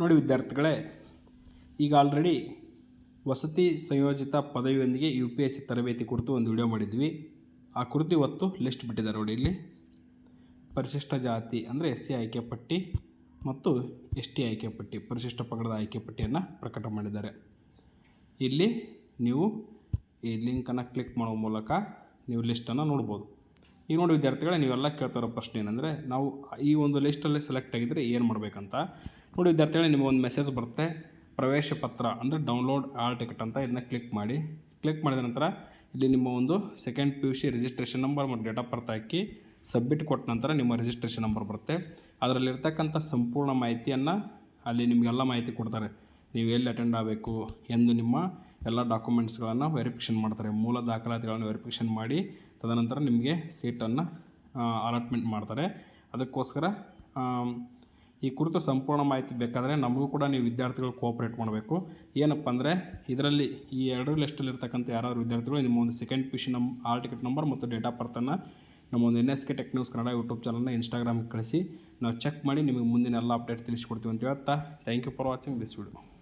ನೋಡಿ ವಿದ್ಯಾರ್ಥಿಗಳೇ, ಈಗ ಆಲ್ರೆಡಿ ವಸತಿ ಸಂಯೋಜಿತ ಪದವಿಯೊಂದಿಗೆ ಯು ಪಿ ಎಸ್ ಸಿ ತರಬೇತಿ ಕುರಿತು ಒಂದು ವಿಡಿಯೋ ಮಾಡಿದ್ವಿ. ಆ ಕುರಿತು ಇವತ್ತು ಲಿಸ್ಟ್ ಬಿಟ್ಟಿದ್ದಾರೆ ನೋಡಿ ಇಲ್ಲಿ. ಪರಿಶಿಷ್ಟ ಜಾತಿ ಅಂದರೆ ಎಸ್ ಸಿ ಆಯ್ಕೆ ಪಟ್ಟಿ ಮತ್ತು ಎಸ್ ಟಿ ಆಯ್ಕೆ ಪಟ್ಟಿ, ಪರಿಶಿಷ್ಟ ಪಂಗಡದ ಆಯ್ಕೆ ಪಟ್ಟಿಯನ್ನು ಪ್ರಕಟ ಮಾಡಿದ್ದಾರೆ. ಇಲ್ಲಿ ನೀವು ಈ ಲಿಂಕನ್ನು ಕ್ಲಿಕ್ ಮಾಡುವ ಮೂಲಕ ನೀವು ಲಿಸ್ಟನ್ನು ನೋಡ್ಬೋದು. ಈಗ ನೋಡಿ ವಿದ್ಯಾರ್ಥಿಗಳೇ, ನೀವೆಲ್ಲ ಕೇಳ್ತಾರೋ ಪ್ರಶ್ನೆ ಏನಂದರೆ, ನಾವು ಈ ಒಂದು ಲಿಸ್ಟಲ್ಲಿ ಸೆಲೆಕ್ಟ್ ಆಗಿದ್ದರೆ ಏನು ಮಾಡಬೇಕಂತ. ನೋಡಿ ವಿದ್ಯಾರ್ಥಿಗಳೇ, ನಿಮಗೆ ಒಂದು ಮೆಸೇಜ್ ಬರುತ್ತೆ. ಪ್ರವೇಶ ಪತ್ರ ಅಂದರೆ ಡೌನ್ಲೋಡ್ ಆಲ್ ಟಿಕೆಟ್ ಅಂತ ಇದನ್ನ ಕ್ಲಿಕ್ ಮಾಡಿ. ಕ್ಲಿಕ್ ಮಾಡಿದ ನಂತರ ಇಲ್ಲಿ ನಿಮ್ಮ ಒಂದು second P U C registration number ಮತ್ತು ಡೇಟ್ ಆಫ್ ಬರ್ತ್ ಹಾಕಿ ಸಬ್ಮಿಟ್ ಕೊಟ್ಟ ನಂತರ ನಿಮ್ಮ ರಿಜಿಸ್ಟ್ರೇಷನ್ ನಂಬರ್ ಬರುತ್ತೆ. ಅದರಲ್ಲಿರ್ತಕ್ಕಂಥ ಸಂಪೂರ್ಣ ಮಾಹಿತಿಯನ್ನು ಅಲ್ಲಿ ನಿಮಗೆಲ್ಲ ಮಾಹಿತಿ ಕೊಡ್ತಾರೆ. ನೀವು ಎಲ್ಲಿ ಅಟೆಂಡ್ ಆಗಬೇಕು, ಎಂದು ನಿಮ್ಮ ಎಲ್ಲ ಡಾಕ್ಯುಮೆಂಟ್ಸ್ಗಳನ್ನು ವೆರಿಫಿಕೇಷನ್ ಮಾಡ್ತಾರೆ. ಮೂಲ ದಾಖಲಾತಿಗಳನ್ನು ವೆರಿಫಿಕೇಷನ್ ಮಾಡಿ ತದನಂತರ ನಿಮಗೆ ಸೀಟನ್ನು ಅಲಾಟ್ಮೆಂಟ್ ಮಾಡ್ತಾರೆ. ಅದಕ್ಕೋಸ್ಕರ ಈ ಕುರಿತು ಸಂಪೂರ್ಣ ಮಾಹಿತಿ ಬೇಕಾದರೆ ನಮಗೂ ಕೂಡ ನೀವು ವಿದ್ಯಾರ್ಥಿಗಳು ಕೋಆಪ್ರೇಟ್ ಮಾಡಬೇಕು. ಏನಪ್ಪ ಅಂದರೆ, ಇದರಲ್ಲಿ ಈ ಎರಡು ಲಿಸ್ಟಲ್ಲಿ ಇರ್ತಕ್ಕಂಥ ಯಾರಾದರೂ ವಿದ್ಯಾರ್ಥಿಗಳು, ನಿಮ್ಮ ಒಂದು ಸೆಕೆಂಡ್ ಪಿ ಸಿ ನಮ್ಮ ಆಲ್ ಟಿಕೆಟ್ ನಂಬರ್ ಮತ್ತು ಡೇಟ್ ಆಫ್ ಬರ್ತನ್ನು ನಮ್ಮ ಒಂದು N S K tech news Kannada YouTube ಚಾನಲ್ನ ಇನ್ಸ್ಟಾಗ್ರಾಮ್ಗೆ ಕಳಿಸಿ. ನಾವು ಚೆಕ್ ಮಾಡಿ ನಿಮಗೆ ಮುಂದಿನ ಎಲ್ಲ ಅಪ್ಡೇಟ್ ತಿಳಿಸ್ಕೊಡ್ತೀವಿ ಅಂತ ಹೇಳ್ತಾ thank you for watching this video